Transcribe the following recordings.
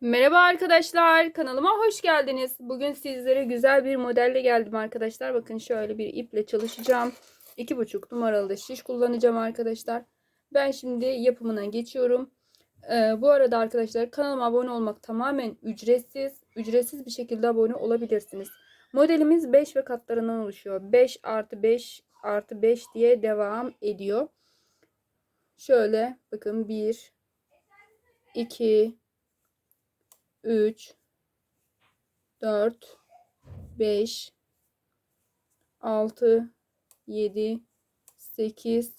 Merhaba arkadaşlar, kanalıma hoş geldiniz. Bugün sizlere güzel bir modelle geldim arkadaşlar. Bakın şöyle bir iple çalışacağım. 2,5 numaralı şiş kullanacağım arkadaşlar. Ben şimdi yapımına geçiyorum. Ee, bu arada arkadaşlar kanalıma abone olmak tamamen ücretsiz. Ücretsiz bir şekilde abone olabilirsiniz. Modelimiz 5 ve katlarından oluşuyor. 5 artı 5 artı 5 diye devam ediyor. Şöyle bakın 1 2 3 4 5 6 7 8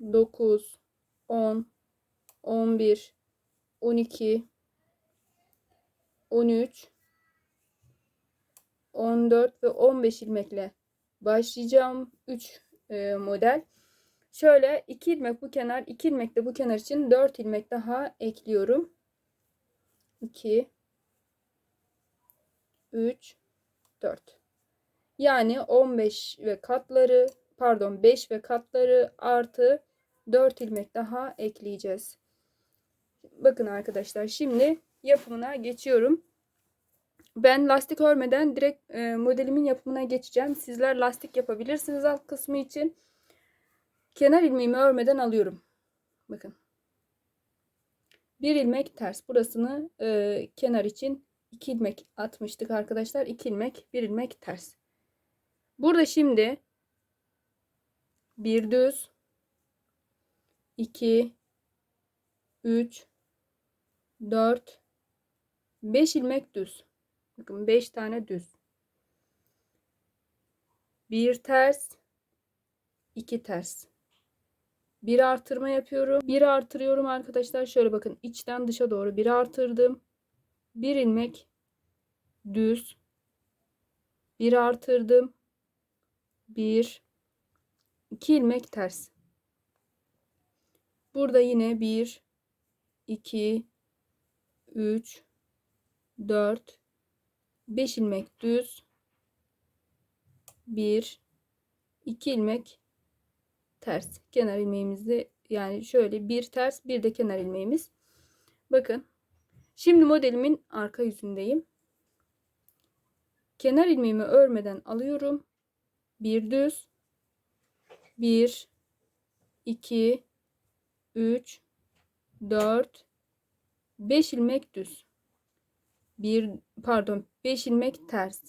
9 10 11 12 13 14 ve 15 ilmekle başlayacağım. 3 e, model. Şöyle 2 ilmek bu kenar, 2 ilmek de bu kenar için 4 ilmek daha ekliyorum. 2 3 4 yani 15 ve katları pardon 5 ve katları artı 4 ilmek daha ekleyeceğiz. Bakın arkadaşlar şimdi yapımına geçiyorum. Ben lastik örmeden direkt e, modelimin yapımına geçeceğim. Sizler lastik yapabilirsiniz alt kısmı için. Kenar ilmeğimi örmeden alıyorum. Bakın. Bir ilmek ters. Burasını e, kenar için iki ilmek atmıştık arkadaşlar. İki ilmek, bir ilmek ters. Burada şimdi bir düz, iki, üç, dört, beş ilmek düz. Bakın beş tane düz. Bir ters, iki ters. Bir artırma yapıyorum. Bir artırıyorum arkadaşlar. Şöyle bakın içten dışa doğru bir artırdım. Bir ilmek düz. Bir artırdım. Bir. iki ilmek ters. Burada yine bir, iki, üç, dört, beş ilmek düz. Bir, iki ilmek ters. Kenar ilmeğimizi yani şöyle bir ters bir de kenar ilmeğimiz. Bakın. Şimdi modelimin arka yüzündeyim. Kenar ilmeğimi örmeden alıyorum. Bir düz. Bir, iki, üç, dört, beş ilmek düz. Bir pardon beş ilmek ters.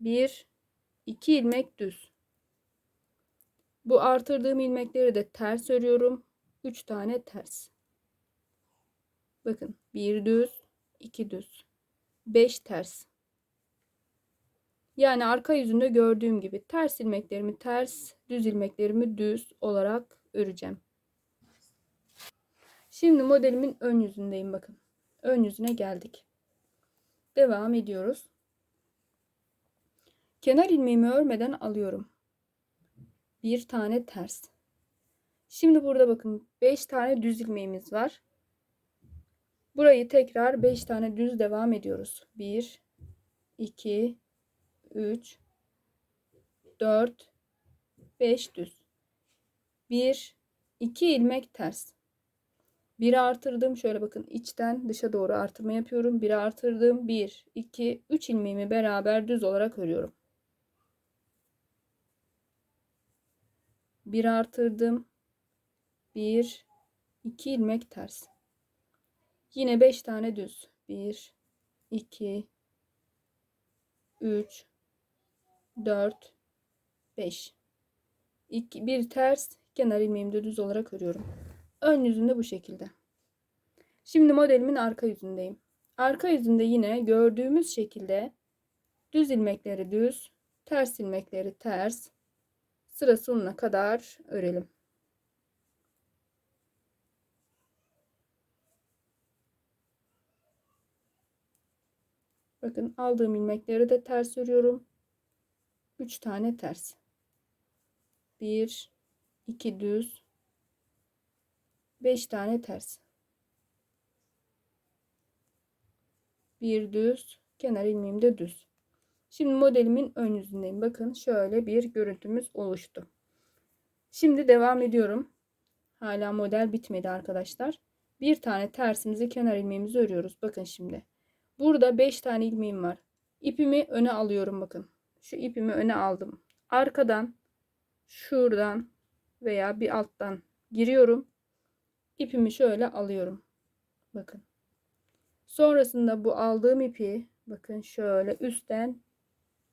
Bir, iki ilmek düz. Bu artırdığım ilmekleri de ters örüyorum. 3 tane ters. Bakın bir düz, iki düz, 5 ters. Yani arka yüzünde gördüğüm gibi ters ilmeklerimi ters, düz ilmeklerimi düz olarak öreceğim. Şimdi modelimin ön yüzündeyim bakın. Ön yüzüne geldik. Devam ediyoruz. Kenar ilmeğimi örmeden alıyorum bir tane ters. Şimdi burada bakın 5 tane düz ilmeğimiz var. Burayı tekrar 5 tane düz devam ediyoruz. 1 2 3 4 5 düz. 1 2 ilmek ters. Bir artırdım. Şöyle bakın içten dışa doğru artırma yapıyorum. Bir artırdım. 1 2 3 ilmeğimi beraber düz olarak örüyorum. Bir artırdım. Bir, iki ilmek ters. Yine beş tane düz. Bir, iki, üç, dört, beş. İki, bir ters kenar ilmeğimi düz olarak örüyorum. Ön yüzünde bu şekilde. Şimdi modelimin arka yüzündeyim. Arka yüzünde yine gördüğümüz şekilde düz ilmekleri düz, ters ilmekleri ters, sıra sonuna kadar örelim. Bakın aldığım ilmekleri de ters örüyorum. 3 tane ters. 1 2 düz 5 tane ters. Bir düz, kenar ilmeğim de düz. Şimdi modelimin ön yüzündeyim. Bakın şöyle bir görüntümüz oluştu. Şimdi devam ediyorum. Hala model bitmedi arkadaşlar. Bir tane tersimizi kenar ilmeğimizi örüyoruz. Bakın şimdi. Burada 5 tane ilmeğim var. İpimi öne alıyorum bakın. Şu ipimi öne aldım. Arkadan şuradan veya bir alttan giriyorum. İpimi şöyle alıyorum. Bakın. Sonrasında bu aldığım ipi bakın şöyle üstten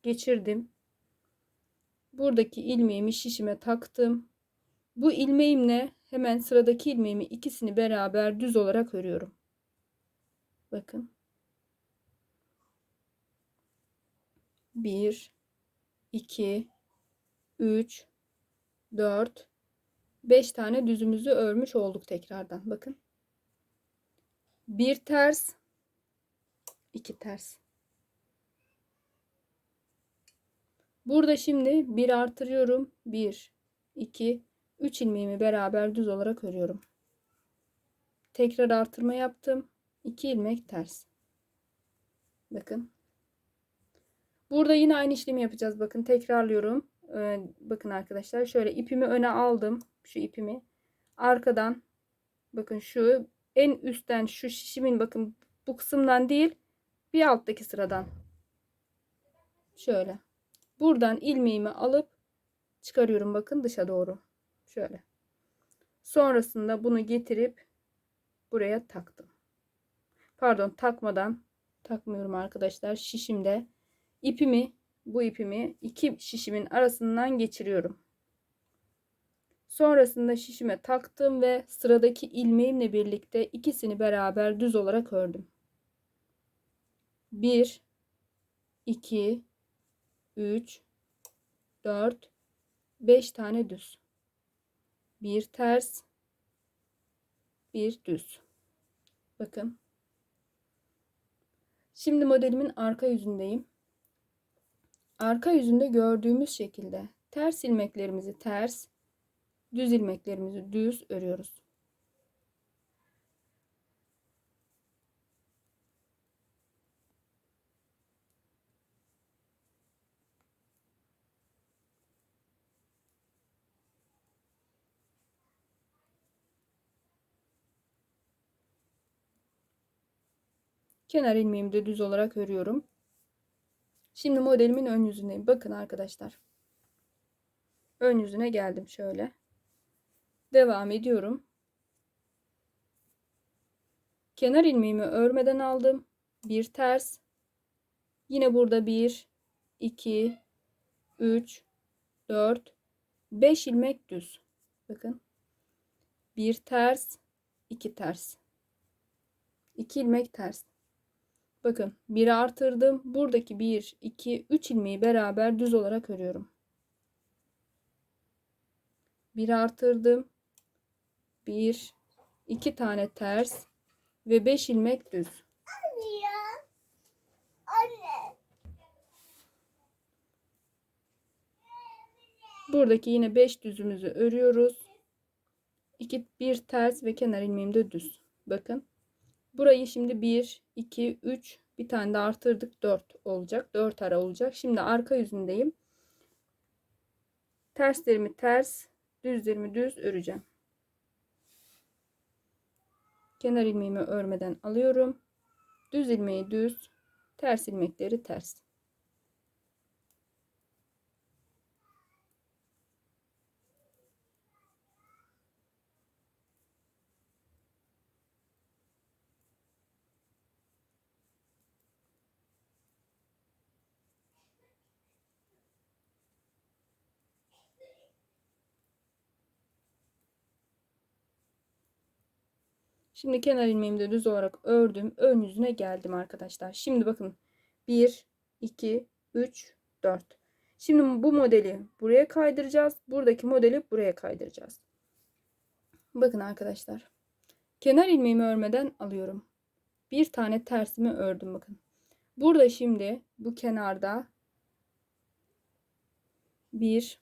geçirdim. Buradaki ilmeğimi şişime taktım. Bu ilmeğimle hemen sıradaki ilmeğimi ikisini beraber düz olarak örüyorum. Bakın. 1 2 3 4 5 tane düzümüzü örmüş olduk tekrardan. Bakın. Bir ters, iki ters. Burada şimdi bir artırıyorum. 1 2 3 ilmeğimi beraber düz olarak örüyorum. Tekrar artırma yaptım. 2 ilmek ters. Bakın. Burada yine aynı işlemi yapacağız. Bakın tekrarlıyorum. Ee, bakın arkadaşlar şöyle ipimi öne aldım. Şu ipimi. Arkadan bakın şu en üstten şu şişimin bakın bu kısımdan değil bir alttaki sıradan. Şöyle. Buradan ilmeğimi alıp çıkarıyorum bakın dışa doğru. Şöyle. Sonrasında bunu getirip buraya taktım. Pardon takmadan takmıyorum arkadaşlar. Şişimde ipimi bu ipimi iki şişimin arasından geçiriyorum. Sonrasında şişime taktım ve sıradaki ilmeğimle birlikte ikisini beraber düz olarak ördüm. 1 2 3 4 5 tane düz. Bir ters, bir düz. Bakın. Şimdi modelimin arka yüzündeyim. Arka yüzünde gördüğümüz şekilde ters ilmeklerimizi ters, düz ilmeklerimizi düz örüyoruz. Kenar ilmeğimi de düz olarak örüyorum. Şimdi modelimin ön yüzündeyim. Bakın arkadaşlar. Ön yüzüne geldim şöyle. Devam ediyorum. Kenar ilmeğimi örmeden aldım. Bir ters. Yine burada 1, 2, 3, 4, 5 ilmek düz. Bakın. Bir ters, iki ters. 2 ilmek ters. Bakın bir artırdım. Buradaki 1, 2, 3 ilmeği beraber düz olarak örüyorum. Bir artırdım. 1, 2 tane ters ve 5 ilmek düz. Anne ya. Anne. Buradaki yine 5 düzümüzü örüyoruz. 2 bir ters ve kenar ilmeğim de düz. Bakın. Burayı şimdi 1, 2, 3 bir tane de artırdık 4 olacak. 4 ara olacak. Şimdi arka yüzündeyim. Terslerimi ters, düzlerimi düz öreceğim. Kenar ilmeğimi örmeden alıyorum. Düz ilmeği düz, ters ilmekleri ters. Şimdi kenar ilmeğimi de düz olarak ördüm. Ön yüzüne geldim arkadaşlar. Şimdi bakın 1, 2, 3, 4. Şimdi bu modeli buraya kaydıracağız. Buradaki modeli buraya kaydıracağız. Bakın arkadaşlar. Kenar ilmeğimi örmeden alıyorum. Bir tane tersimi ördüm bakın. Burada şimdi bu kenarda bir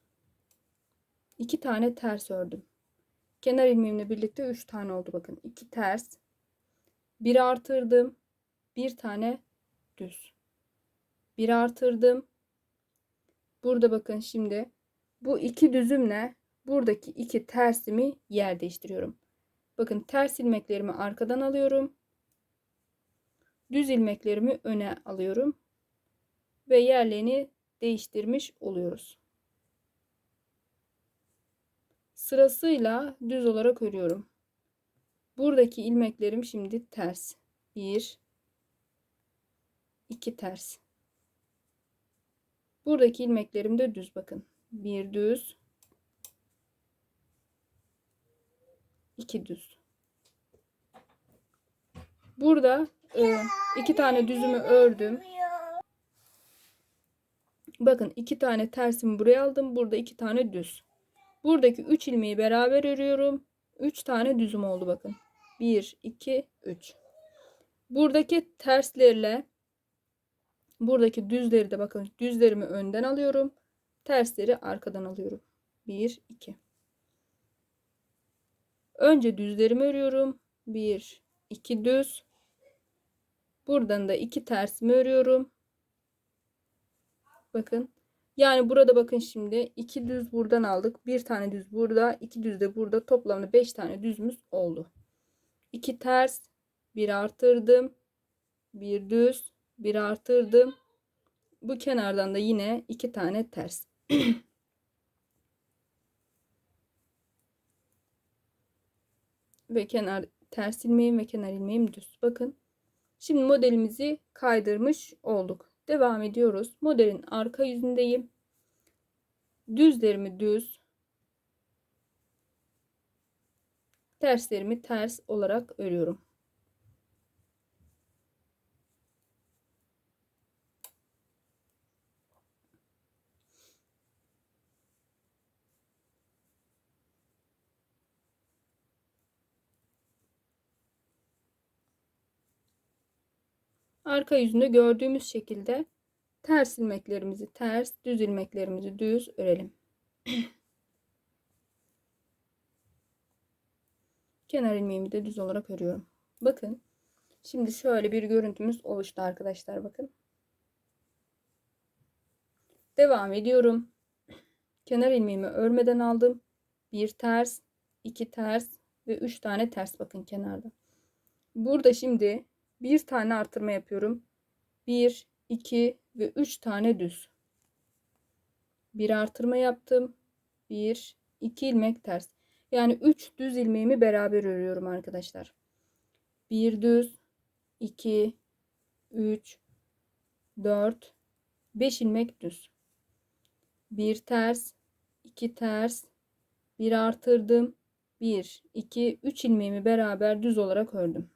iki tane ters ördüm. Kenar ilmeğimle birlikte 3 tane oldu bakın. 2 ters. 1 artırdım. 1 tane düz. 1 artırdım. Burada bakın şimdi bu iki düzümle buradaki iki tersimi yer değiştiriyorum. Bakın ters ilmeklerimi arkadan alıyorum. Düz ilmeklerimi öne alıyorum. Ve yerlerini değiştirmiş oluyoruz. Sırasıyla düz olarak örüyorum. Buradaki ilmeklerim şimdi ters. 1 2 ters. Buradaki ilmeklerim de düz bakın. Bir düz. iki düz. Burada e, iki tane düzümü ördüm. Bakın iki tane tersimi buraya aldım. Burada iki tane düz. Buradaki üç ilmeği beraber örüyorum. Üç tane düzüm oldu bakın. Bir, iki, üç. Buradaki terslerle buradaki düzleri de bakın düzlerimi önden alıyorum. Tersleri arkadan alıyorum. Bir, iki. Önce düzlerimi örüyorum. Bir, iki düz. Buradan da iki tersimi örüyorum. Bakın. Yani burada bakın şimdi iki düz buradan aldık. Bir tane düz burada. iki düz de burada. Toplamda beş tane düzümüz oldu. İki ters. Bir artırdım. Bir düz. Bir artırdım. Bu kenardan da yine iki tane ters. ve kenar ters ilmeğim ve kenar ilmeğim düz. Bakın. Şimdi modelimizi kaydırmış olduk. Devam ediyoruz. Modelin arka yüzündeyim. Düzlerimi düz. Terslerimi ters olarak örüyorum. Arka yüzünde gördüğümüz şekilde ters ilmeklerimizi ters, düz ilmeklerimizi düz örelim. Kenar ilmeğimi de düz olarak örüyorum. Bakın. Şimdi şöyle bir görüntümüz oluştu arkadaşlar bakın. Devam ediyorum. Kenar ilmeğimi örmeden aldım. Bir ters, iki ters ve üç tane ters bakın kenarda. Burada şimdi bir tane artırma yapıyorum. 1, 2 ve 3 tane düz. Bir artırma yaptım. 1, 2 ilmek ters. Yani 3 düz ilmeğimi beraber örüyorum arkadaşlar. 1 düz, 2, 3, 4, 5 ilmek düz. 1 ters, 2 ters, 1 artırdım. 1, 2, 3 ilmeğimi beraber düz olarak ördüm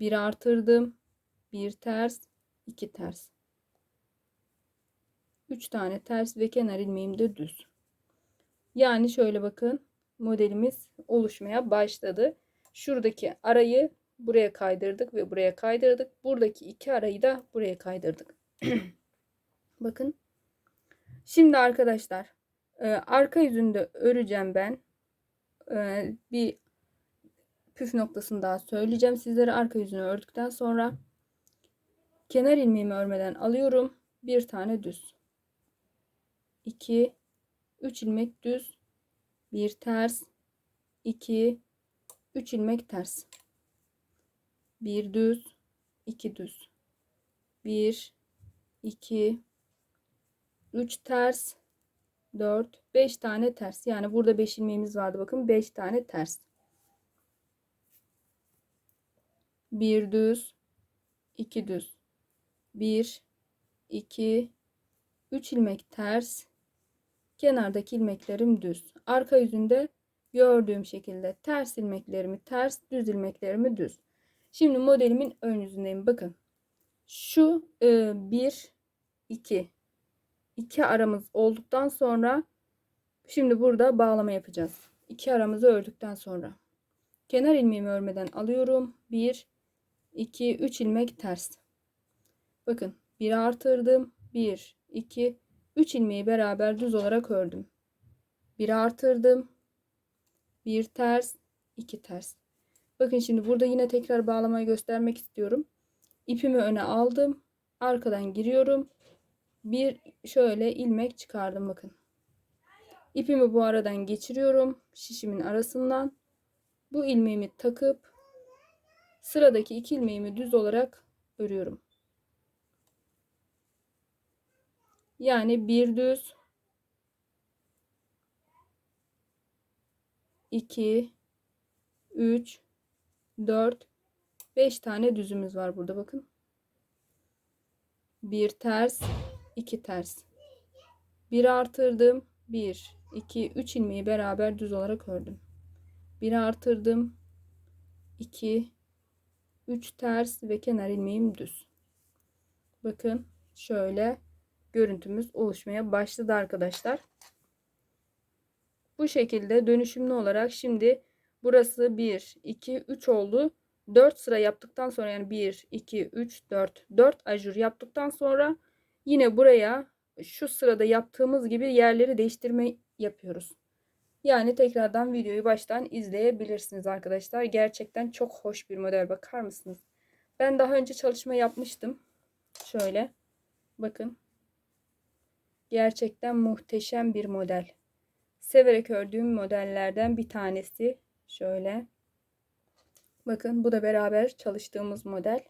bir artırdım. Bir ters, iki ters. Üç tane ters ve kenar ilmeğim de düz. Yani şöyle bakın modelimiz oluşmaya başladı. Şuradaki arayı buraya kaydırdık ve buraya kaydırdık. Buradaki iki arayı da buraya kaydırdık. bakın. Şimdi arkadaşlar e, arka yüzünde öreceğim ben. E, bir püf noktasını daha söyleyeceğim sizlere. Arka yüzünü ördükten sonra kenar ilmeğimi örmeden alıyorum. Bir tane düz. 2 3 ilmek düz. Bir ters. 2 3 ilmek ters. Bir düz. 2 düz. 1 2 3 ters 4 5 tane ters. Yani burada 5 ilmeğimiz vardı bakın 5 tane ters. Bir düz, iki düz, bir, iki, üç ilmek ters, kenardaki ilmeklerim düz. Arka yüzünde gördüğüm şekilde ters ilmeklerimi ters, düz ilmeklerimi düz. Şimdi modelimin ön yüzündeyim. Bakın. Şu e, bir, iki, iki aramız olduktan sonra şimdi burada bağlama yapacağız. İki aramızı ördükten sonra kenar ilmeğimi örmeden alıyorum. Bir, 2, 3 ilmek ters. Bakın bir artırdım. 1, 2, 3 ilmeği beraber düz olarak ördüm. Bir artırdım. Bir ters, iki ters. Bakın şimdi burada yine tekrar bağlamayı göstermek istiyorum. İpimi öne aldım. Arkadan giriyorum. Bir şöyle ilmek çıkardım bakın. İpimi bu aradan geçiriyorum. Şişimin arasından. bu ilmeğimi takıp sıradaki iki ilmeğimi düz olarak örüyorum. Yani bir düz 2 3 4 5 tane düzümüz var burada bakın. Bir ters, iki ters. Bir artırdım. 1 2 3 ilmeği beraber düz olarak ördüm. Bir artırdım. 2 3 ters ve kenar ilmeğim düz. Bakın şöyle görüntümüz oluşmaya başladı arkadaşlar. Bu şekilde dönüşümlü olarak şimdi burası 1 2 3 oldu. 4 sıra yaptıktan sonra yani 1 2 3 4 4 ajur yaptıktan sonra yine buraya şu sırada yaptığımız gibi yerleri değiştirme yapıyoruz. Yani tekrardan videoyu baştan izleyebilirsiniz arkadaşlar. Gerçekten çok hoş bir model bakar mısınız? Ben daha önce çalışma yapmıştım. Şöyle bakın. Gerçekten muhteşem bir model. Severek ördüğüm modellerden bir tanesi. Şöyle. Bakın bu da beraber çalıştığımız model.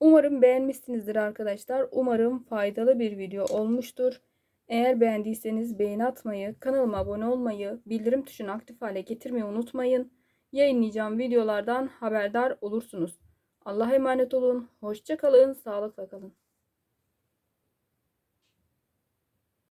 Umarım beğenmişsinizdir arkadaşlar. Umarım faydalı bir video olmuştur. Eğer beğendiyseniz beğeni atmayı, kanalıma abone olmayı, bildirim tuşunu aktif hale getirmeyi unutmayın. Yayınlayacağım videolardan haberdar olursunuz. Allah'a emanet olun. Hoşça kalın. Sağlıkla kalın.